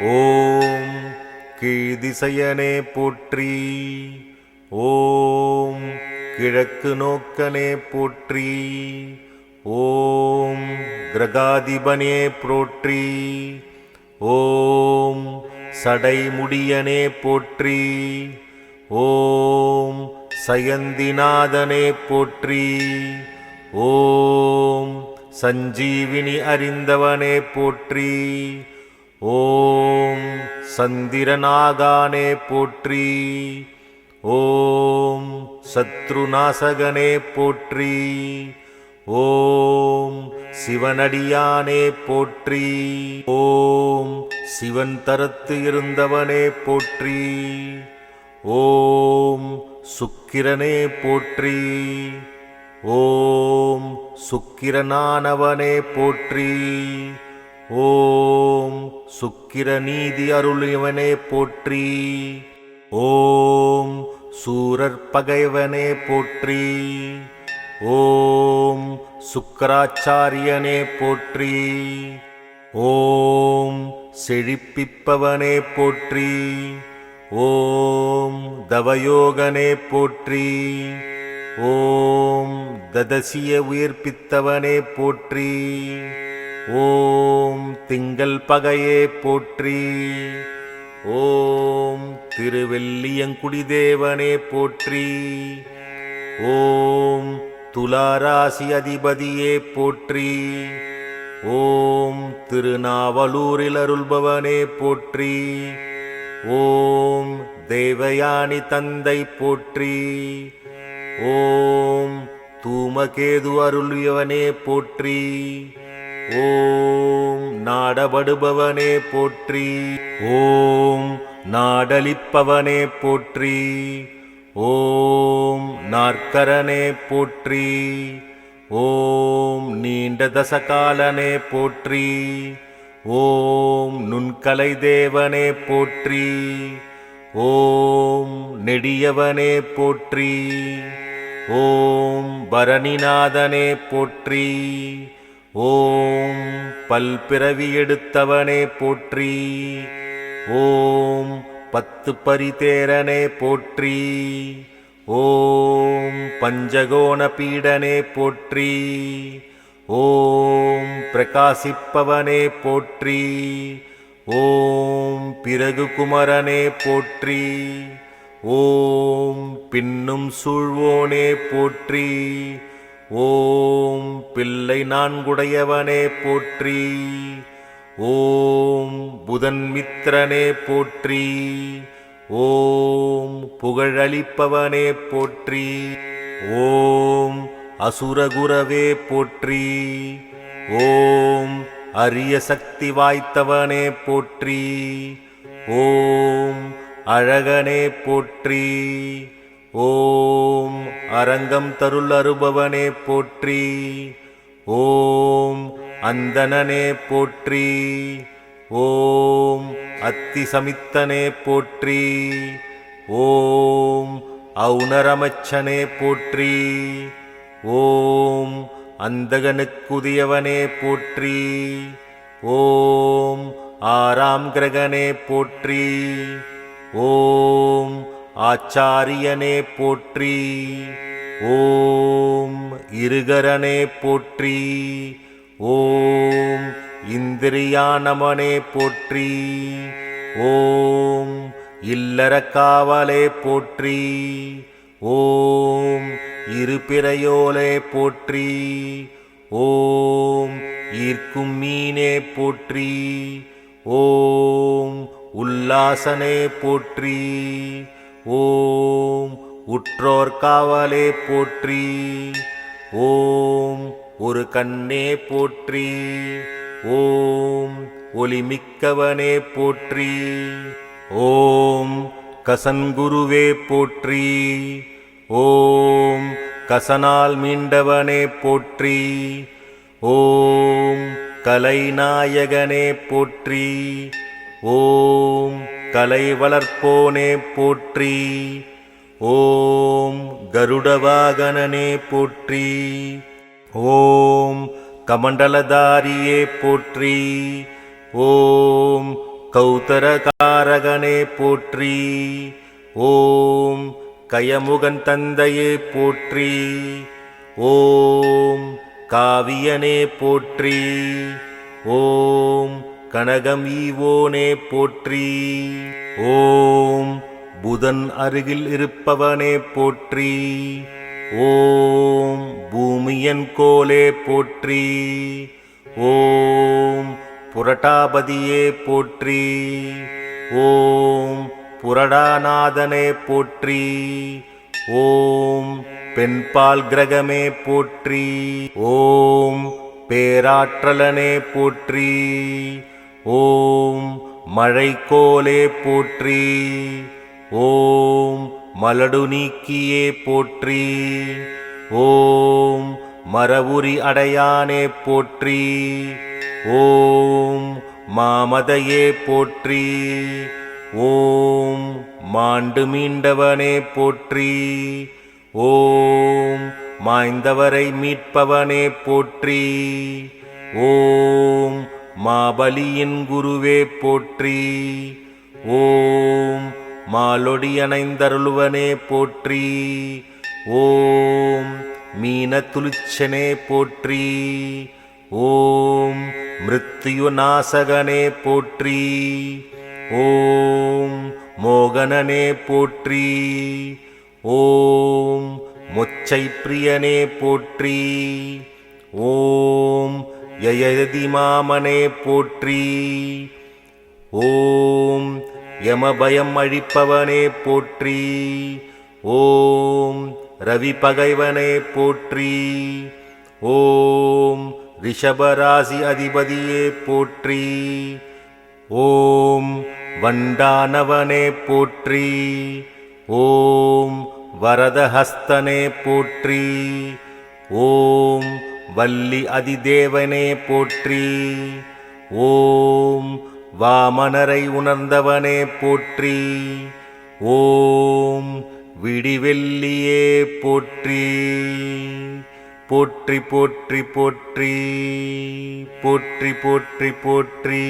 ஓம் கீழ்திசையனே போற்றி. ஓம் கிழக்கு நோக்கனே போற்றி. ஓம் கிரகாதிபனே போற்றி. ஓம் சடைமுடியனே போற்றி. ஓம் சயந்திநாதனே போற்றி. ஓம் சஞ்சீவினி அறிந்தவனே போற்றி. ஓம் சந்திரநாகானே போற்றி. ஓம் சத்ருநாசகனே போற்றி. ஓம் சிவனடியானே போற்றி. ஓம் சிவன் தரத்து இருந்தவனே போற்றி. ஓம் சுக்கிரனே போற்றி. ஓம் சுக்கிரனானவனே போற்றி. ஓம் சுக்கிர நீதி அருளியவனே போற்றி. ஓம் சூரர் பகைவனே போற்றி. ஓம் சுக்கராச்சாரியனே போற்றி. ஓம் செழிப்பிப்பவனே போற்றி. ஓம் தவயோகனே போற்றி. ஓம் ததசிய உயிர்ப்பித்தவனே போற்றி. ஓம் திங்கள் பகையே போற்றி. ஓம் திருவெல்லியங்குடி தேவனே போற்றி. ஓம் துளாராசி அதிபதியே போற்றி. ஓம் திருநாவலூரில் அருள்பவனே போற்றி. ஓம் தேவயானி தந்தை போற்றி. ஓம் தூமகேது அருளியவனே போற்றி. ஓம் நாடபடுபவனே போற்றி. ஓம் நாடளிப்பவனே போற்றி. ஓம் நாற்கரனே போற்றி. ஓம் நீண்ட தசகாலனே போற்றி. ஓம் நுண்கலை தேவனே போற்றி. ஓம் நெடியவனே போற்றி. ஓம் பரணிநாதனே போற்றி. ஓம் பல்பிறவி எடுத்தவனே போற்றி. ஓம் பத்து பரிதேரனே போற்றி. ஓம் பஞ்சகோண பீடனே போற்றி. ஓம் பிரகாசிப்பவனே போற்றி. ஓம் பிறகு குமரனே போற்றி. ஓம் பின்னும் சூழ்வோனே போற்றி. ஓம் பிள்ளை நான்குடையவனே போற்றி. ஓம் புதன் மித்திரனே போற்றி. ஓம் புகழளிப்பவனே போற்றி. ஓம் அசுரகுரவே போற்றி. ஓம் அரிய சக்தி வாய்த்தவனே போற்றி. ஓம் அழகனே போற்றி. ஓம் அரங்கம் தருள் அருபவனே போற்றி. ஓம் அந்தணனே போற்றி. ஓம் அத்தி சமித்தனே போற்றி. ஓம் அவுணரமச்சனே போற்றி. ஓம் அந்தகனுக்குதியவனே போற்றி. ஓம் ஆறாம் கிரகனே போற்றி. ஓம் ஆச்சாரியனே போற்றி. ஓம் இருகரனே போற்றி. ஓம் இந்திரியானமனே போற்றி. ஓம் இல்லறக்காவலே போற்றி. ஓம் இருபிறையோலே போற்றி. ஓம் ஈர்க்கும் மீனே போற்றி. ஓம் உல்லாசனே போற்றி. ஓம் உற்றோர் காவலே போற்றி. ஓம் ஒரு கண்ணே போற்றி. ஓம் ஒளிமிக்கவனே போற்றி. ஓம் கசன்குருவே போற்றி. ஓம் கசனால் மீண்டவனே போற்றி. ஓம் கலைநாயகனே போற்றி. ஓம் கலை வளர்ப்போனே போற்றி. ஓம் கருடவாகனனே போற்றி. ஓம் கமண்டலதாரியே போற்றி. ஓம் கௌதரகாரகனே போற்றி. ஓம் கயமுகன் தந்தையே போற்றி. ஓம் காவியனே போற்றி. ஓம் கனகம் ஈவோனே போற்றி. ஓம் புதன் அருகில் இருப்பவனே போற்றி. ஓம் பூமியன் கோலே போற்றி. ஓம் புரட்டாபதியே போற்றி. ஓம் புரடாநாதனே போற்றி. ஓம் பெண்பால் கிரகமே போற்றி. ஓம் பேராற்றலனே போற்றி. ஓம் மழைக்கோலே போற்றி ஓம் மலடு நீக்கியே போற்றி ஓம் மரபுரி அடையானே போற்றி ஓம் மாமதையே போற்றி ஓம் மாண்டு மீண்டவனே போற்றி ஓம் மாய்ந்தவரை மீட்பவனே போற்றி ஓம் மாபலியின் குருவே போற்றி. ஓம் மாலொடி மாலொடியணைந்தருளுவனே போற்றி. ஓம் மீன துளிச்சனே போற்றி. ஓம் மிருத்யுநாசகனே போற்றி. ஓம் மோகனனே போற்றி. ஓம் மொச்சை பிரியனே போற்றி. ஓம் யயதி மாமனே போற்றி. ஓம் யமபயம் அழிப்பவனே போற்றி. ஓம் ரவி பகைவனே போற்றி. ஓம் ரிஷபராசி அதிபதியே போற்றி. ஓம் வண்டானவனே போற்றி. ஓம் வரதஹஸ்தனே போற்றி. ஓம் வள்ளி அதிதேவனே போற்றி. ஓம் வாமனரை உணர்ந்தவனே போற்றி. ஓம் விடிவெள்ளியே போற்றி. போற்றி போற்றி போற்றி. போற்றி போற்றி போற்றி.